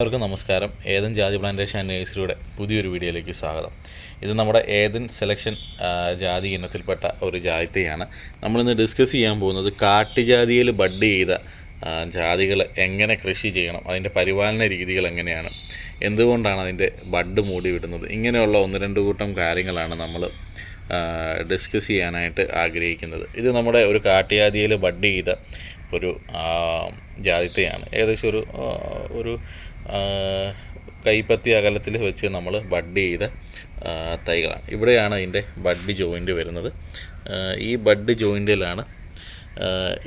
എല്ലാവർക്കും നമസ്കാരം. ഏതൻ ജാതി പ്ലാന്റേഷൻ നേഴ്സറിയുടെ പുതിയൊരു വീഡിയോയിലേക്ക് സ്വാഗതം. ഇത് നമ്മുടെ ഏതൻ സെലക്ഷൻ ജാതി ഇനത്തിൽപ്പെട്ട ഒരു ജാതിയാണ്. നമ്മളിന്ന് ഡിസ്കസ് ചെയ്യാൻ പോകുന്നത് കാട്ടുജാതിയിൽ ബഡ് ചെയ്ത ജാതികൾ എങ്ങനെ കൃഷി ചെയ്യണം അതിന്റെ പരിപാലന രീതികൾ എങ്ങനെയാണ് എന്തുകൊണ്ടാണ് അതിന്റെ ബഡ് മൂടി വിടുന്നത് ഇങ്ങനെയുള്ള ഒന്ന് രണ്ട് കൂട്ടം കാര്യങ്ങളാണ് നമ്മൾ ഡിസ്കസ് ചെയ്യാനായിട്ട് ആഗ്രഹിക്കുന്നത്. ഇത് നമ്മുടെ ഒരു കാട്ടുജാതിയിൽ ബഡ് ചെയ്ത ഒരു ജാതിത്തെയാണ്. ഏകദേശം ഒരു ഒരു കൈപ്പത്തി അകലത്തിൽ വെച്ച് നമ്മൾ ബഡ് ചെയ്ത തൈകളാണ്. ഇവിടെയാണ് അതിന്റെ ബഡ് ജോയിന്റ് വരുന്നത്. ഈ ബഡ് ജോയിന്റിലാണ്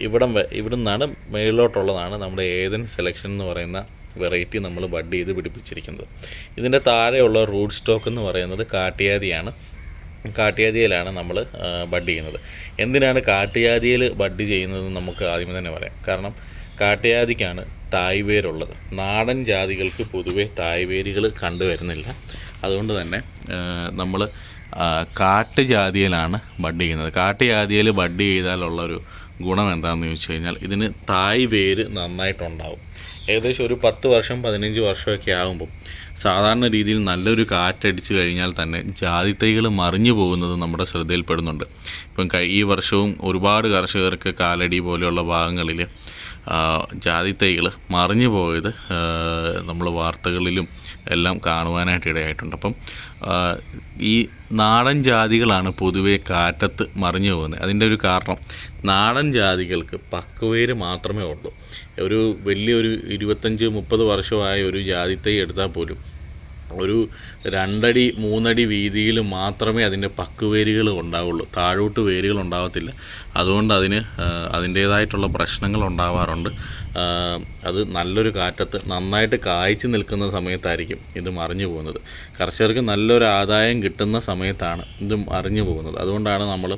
ഇവിടം ഇവിടെ നിന്നാണ് മേളിലോട്ടുള്ളതാണ് നമ്മുടെ ഏതൻ സെലക്ഷൻ എന്ന് പറയുന്ന വെറൈറ്റി നമ്മൾ ബഡ് ചെയ്ത് പിടിപ്പിച്ചിരിക്കുന്നത്. ഇതിന്റെ താഴെയുള്ള റൂട്ട് സ്റ്റോക്ക് എന്ന് പറയുന്നത് കാട്ടിയാതിയാണ്. കാട്ടിയാതിയിലാണ് നമ്മൾ ബഡ് ചെയ്യുന്നത്. എന്തിനാണ് കാട്ടിയാതിയിൽ ബഡ് ചെയ്യുന്നത് നമുക്ക് ആദ്യമേ തന്നെ പറയാം. കാരണം കാട്ടിയാതിക്കാണ് തായ്വേരുള്ളത്. നാടൻ ജാതികൾക്ക് പൊതുവേ തായ്വേരുകൾ കണ്ടുവരുന്നില്ല. അതുകൊണ്ട് തന്നെ നമ്മൾ കാട്ടുജാതിയിലാണ് ബഡ് ചെയ്യുന്നത്. കാട്ടുജാതിയിൽ ബഡ് ചെയ്താലുള്ളൊരു ഗുണം എന്താണെന്ന് ചോദിച്ചു കഴിഞ്ഞാൽ ഇതിന് തായ് വേര് നന്നായിട്ടുണ്ടാവും. ഏകദേശം ഒരു പത്ത് വർഷം പതിനഞ്ച് വർഷമൊക്കെ ആകുമ്പോൾ സാധാരണ രീതിയിൽ നല്ലൊരു കാറ്റടിച്ച് കഴിഞ്ഞാൽ തന്നെ ജാതി തൈകൾ മറിഞ്ഞു പോകുന്നത് നമ്മുടെ ശ്രദ്ധയിൽപ്പെടുന്നുണ്ട്. ഇപ്പം ഈ വർഷവും ഒരുപാട് കർഷകർക്ക് കാലടി പോലെയുള്ള ഭാഗങ്ങളിൽ ജാതിത്തൈകൾ മറിഞ്ഞു പോയത് നമ്മൾ വാർത്തകളിലും എല്ലാം കാണുവാനായിട്ട് ഇടയായിട്ടുണ്ട്. അപ്പം ഈ നാടൻ ജാതികളാണ് പൊതുവേ കാറ്റത്ത് മറിഞ്ഞു പോകുന്നത്. അതിന്റെ ഒരു കാരണം നാടൻ ജാതികൾക്ക് പക്വേര് മാത്രമേ ഉള്ളൂ. ഒരു വലിയൊരു ഇരുപത്തഞ്ച് മുപ്പത് വർഷമായ ഒരു ജാതിത്തൈ എടുത്താൽ പോലും ഒരു രണ്ടടി മൂന്നടി വീതിയിൽ മാത്രമേ അതിന്റെ പക്കുവേരുകൾ ഉണ്ടാവുള്ളൂ. താഴോട്ട് വേരുകൾ ഉണ്ടാവത്തില്ല. അതുകൊണ്ട് അതിന് അതിന്റേതായിട്ടുള്ള പ്രശ്നങ്ങൾ ഉണ്ടാവാറുണ്ട്. അത് നല്ലൊരു കാറ്റത്ത് നന്നായിട്ട് കായ്ച്ചു നിൽക്കുന്ന സമയത്തായിരിക്കും ഇത് മറിഞ്ഞു പോകുന്നത്. കർഷകർക്ക് നല്ലൊരു ആദായം കിട്ടുന്ന സമയത്താണ് ഇത് മറിഞ്ഞു പോകുന്നത്. അതുകൊണ്ടാണ് നമ്മൾ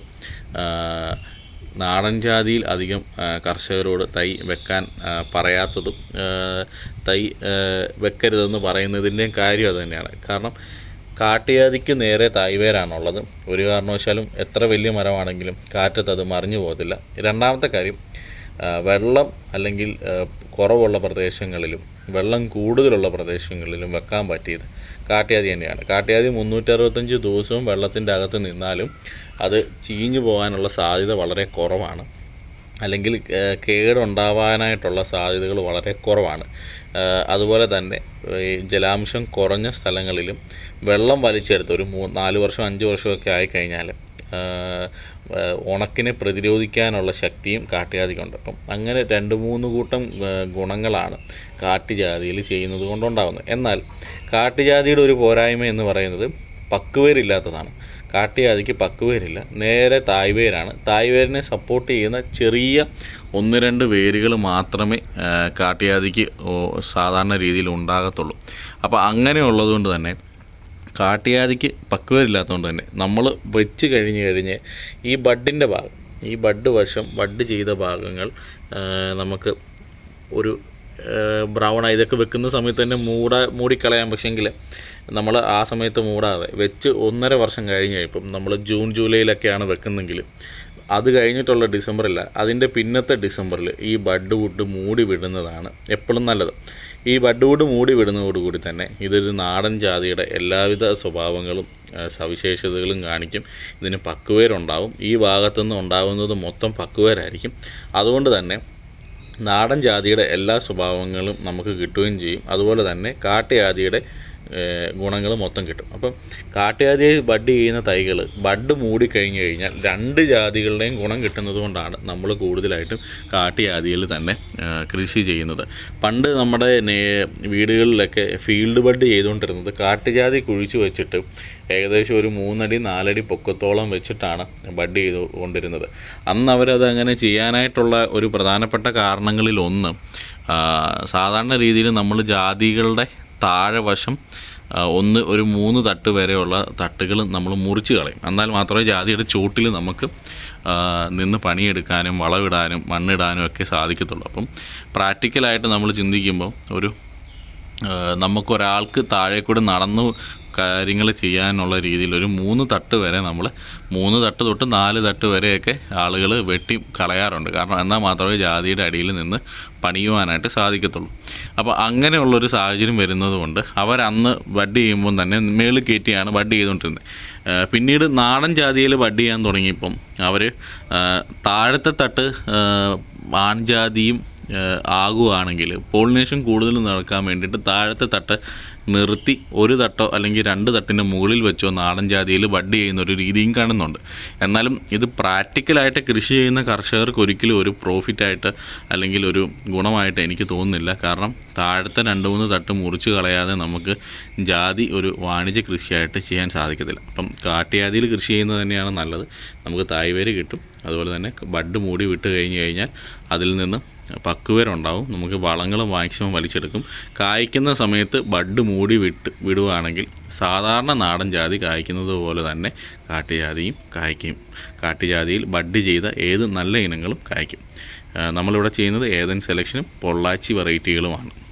നാടൻ ജാതിയിൽ അധികം കർഷകരോട് തൈ വെക്കാൻ പറയാത്തതും തൈ വെക്കരുതെന്ന് പറയുന്നതിന്റെയും കാര്യം അത് തന്നെയാണ്. കാരണം കാട്ടുജാതിക്ക് നേരെ തായ്വേരാണുള്ളത്. ഒരു കാരണവശാലും എത്ര വലിയ മരമാണെങ്കിലും കാറ്റത്ത് അത് മറിഞ്ഞു പോകത്തില്ല. രണ്ടാമത്തെ കാര്യം വെള്ളം അല്ലെങ്കിൽ കുറവുള്ള പ്രദേശങ്ങളിലും വെള്ളം കൂടുതലുള്ള പ്രദേശങ്ങളിലും വെക്കാൻ പറ്റിയത് കാട്ടിയാതി തന്നെയാണ്. കാട്ടിയാതി മുന്നൂറ്ററുപത്തഞ്ച് ദിവസവും വെള്ളത്തിന്റെ അകത്ത് നിന്നാലും അത് ചീഞ്ഞു പോകാനുള്ള സാധ്യത വളരെ കുറവാണ്. അല്ലെങ്കിൽ കേടുണ്ടാവാനായിട്ടുള്ള സാധ്യതകൾ വളരെ കുറവാണ്. അതുപോലെ തന്നെ ജലാംശം കുറഞ്ഞ സ്ഥലങ്ങളിലും വെള്ളം വലിച്ചെടുത്ത് ഒരു മൂ നാല് വർഷം അഞ്ച് വർഷമൊക്കെ ആയിക്കഴിഞ്ഞാൽ ഉണക്കിനെ പ്രതിരോധിക്കാനുള്ള ശക്തിയും കാട്ടുജാതിക്കുണ്ട്. അപ്പം അങ്ങനെ രണ്ട് മൂന്ന് കൂട്ടം ഗുണങ്ങളാണ് കാട്ടുജാതിയിൽ ചെയ്യുന്നത് കൊണ്ടുണ്ടാകുന്നത് എന്നാൽ കാട്ടുജാതിയുടെ ഒരു പോരായ്മ എന്ന് പറയുന്നത് പക്കുവേരില്ലാത്തതാണ് കാട്ടുജാതിക്ക് പക്കുവേരില്ല നേരെ തായ്വേരാണ്. തായ്വേരിനെ സപ്പോർട്ട് ചെയ്യുന്ന ചെറിയ ഒന്ന് രണ്ട് വേരുകൾ മാത്രമേ കാട്ടുജാതിക്ക് സാധാരണ രീതിയിൽ ഉണ്ടാകത്തുള്ളൂ. അപ്പോൾ അങ്ങനെയുള്ളതുകൊണ്ട് തന്നെ കാട്ടുജാതിക്ക് പക്വരില്ലാത്തതുകൊണ്ട് തന്നെ നമ്മൾ വെച്ച് കഴിഞ്ഞ് കഴിഞ്ഞ് ഈ ബഡിന്റെ ഭാഗം ഈ ബഡ് വശം ബഡ് ചെയ്ത ഭാഗങ്ങൾ നമുക്ക് ഒരു ബ്രൗൺ ഇതൊക്കെ വെക്കുന്ന സമയത്ത് തന്നെ മൂട മൂടിക്കളയാം. പക്ഷേങ്കിൽ നമ്മൾ ആ സമയത്ത് മൂടാതെ വെച്ച് ഒന്നര വർഷം കഴിഞ്ഞ് ഇപ്പം നമ്മൾ ജൂൺ ജൂലൈയിലൊക്കെയാണ് വെക്കുന്നെങ്കിൽ അത് കഴിഞ്ഞിട്ടുള്ള ഡിസംബറില്ല അതിന്റെ പിന്നത്തെ ഡിസംബറിൽ ഈ ബഡ് വുഡ് മൂടി വിടുന്നതാണ് എപ്പോഴും നല്ലത്. ഈ ബഡ്ഡുകൂട് മൂടി വിടുന്നതോടുകൂടി തന്നെ ഇതൊരു നാടൻ ജാതിയുടെ എല്ലാവിധ സ്വഭാവങ്ങളും സവിശേഷതകളും കാണിക്കും. ഇതിന് പക്കുവേരുണ്ടാവും ഈ ഭാഗത്തുനിന്ന് ഉണ്ടാകുന്നത് മൊത്തം പക്കുവേരായിരിക്കും അതുകൊണ്ട് തന്നെ നാടൻ ജാതിയുടെ എല്ലാ സ്വഭാവങ്ങളും നമുക്ക് കിട്ടുകയും ചെയ്യും. അതുപോലെ തന്നെ കാട്ടുജാതിയുടെ ഗുണങ്ങൾ മൊത്തം കിട്ടും. അപ്പം കാട്ടുജാതിയെ ബഡ് ചെയ്യുന്ന തൈകൾ ബഡ് മൂടിക്കഴിഞ്ഞ് കഴിഞ്ഞാൽ രണ്ട് ജാതികളുടെയും ഗുണം കിട്ടുന്നത് കൊണ്ടാണ് നമ്മൾ കൂടുതലായിട്ടും കാട്ടുജാതിയിൽ തന്നെ കൃഷി ചെയ്യുന്നത്. പണ്ട് നമ്മുടെ വീടുകളിലൊക്കെ ഫീൽഡ് ബഡ് ചെയ്തുകൊണ്ടിരുന്നത് കാട്ടുജാതി കുഴിച്ചു വെച്ചിട്ട് ഏകദേശം ഒരു മൂന്നടി നാലടി പൊക്കത്തോളം വെച്ചിട്ടാണ് ബഡ് ചെയ്തു കൊണ്ടിരുന്നത് അന്ന് അവരത് അങ്ങനെ ചെയ്യാനായിട്ടുള്ള ഒരു പ്രധാനപ്പെട്ട കാരണങ്ങളിലൊന്ന് സാധാരണ രീതിയിൽ നമ്മൾ ജാതികളുടെ താഴെ വശം ഒന്ന് ഒരു മൂന്ന് തട്ട് വരെയുള്ള തട്ടുകൾ നമ്മൾ മുറിച്ച് കളയും. എന്നാൽ മാത്രമേ ജാതിയുടെ ചോട്ടിൽ നമുക്ക് നിന്ന് പണിയെടുക്കാനും വളമിടാനും മണ്ണിടാനും ഒക്കെ സാധിക്കത്തുള്ളൂ. അപ്പം പ്രാക്ടിക്കലായിട്ട് നമ്മൾ ചിന്തിക്കുമ്പോൾ ഒരു നമുക്കൊരാൾക്ക് താഴെ കൂടെ നടന്നു കാര്യങ്ങൾ ചെയ്യാനുള്ള രീതിയിൽ ഒരു മൂന്ന് തട്ട് വരെ നമ്മൾ മൂന്ന് തട്ട് തൊട്ട് നാല് തട്ട് വരെയൊക്കെ ആളുകൾ വെട്ടി കളയാറുണ്ട്. കാരണം എന്നാൽ മാത്രമേ ജാതിയുടെ അടിയിൽ നിന്ന് പണിയുവാനായിട്ട് സാധിക്കത്തുള്ളൂ. അപ്പോൾ അങ്ങനെയുള്ളൊരു സാഹചര്യം വരുന്നത് കൊണ്ട് അവരന്ന് വഡ് ചെയ്യുമ്പം തന്നെ മേളിൽ കയറ്റിയാണ് വഡ് ചെയ്തുകൊണ്ടിരുന്നത്. പിന്നീട് നാടൻ ജാതിയിൽ വഡ് ചെയ്യാൻ തുടങ്ങിയപ്പം അവർ താഴത്തെ തട്ട് ആൺജാതിയും ഏഹ് ആകുവാണെങ്കിൽ പോളിനേഷൻ കൂടുതൽ നടക്കാൻ വേണ്ടിയിട്ട് താഴത്തെ തട്ട് നിർത്തി ഒരു തട്ടോ അല്ലെങ്കിൽ രണ്ട് തട്ടിന്റെ മുകളിൽ വെച്ചോ നാടൻ ജാതിയിൽ ബഡ് ചെയ്യുന്ന ഒരു രീതിയും കാണുന്നുണ്ട്. എന്നാലും ഇത് പ്രാക്ടിക്കലായിട്ട് കൃഷി ചെയ്യുന്ന കർഷകർക്ക് ഒരിക്കലും ഒരു പ്രോഫിറ്റായിട്ട് അല്ലെങ്കിൽ ഒരു ഗുണമായിട്ട് എനിക്ക് തോന്നുന്നില്ല. കാരണം താഴത്തെ രണ്ട് മൂന്ന് തട്ട് മുറിച്ച് കളയാതെ നമുക്ക് ജാതി ഒരു വാണിജ്യ കൃഷിയായിട്ട് ചെയ്യാൻ സാധിക്കത്തില്ല. അപ്പം കാട്ടുജാതിയിൽ കൃഷി ചെയ്യുന്നത് തന്നെയാണ് നല്ലത്. നമുക്ക് തായ്വേര് കിട്ടും. അതുപോലെ തന്നെ ബഡ് മൂടി വിട്ട് കഴിഞ്ഞ് കഴിഞ്ഞാൽ അതിൽ നിന്ന് പക്കുവേരുണ്ടാവും നമുക്ക് വളങ്ങൾ മാക്സിമം വലിച്ചെടുക്കും. കായ്ക്കുന്ന സമയത്ത് ബഡ് മൂടി വിട്ട് വിടുവാണെങ്കിൽ സാധാരണ നാടൻ ജാതി കായ്ക്കുന്നത് പോലെ തന്നെ കാട്ടുജാതിയും കായ്ക്കും. കാട്ടുജാതിയിൽ ബഡ് ചെയ്ത ഏത് നല്ല ഇനങ്ങളും കായ്ക്കും. നമ്മളിവിടെ ചെയ്യുന്നത് ഏതൻ സെലക്ഷനും പൊള്ളാച്ചി വെറൈറ്റികളുമാണ്.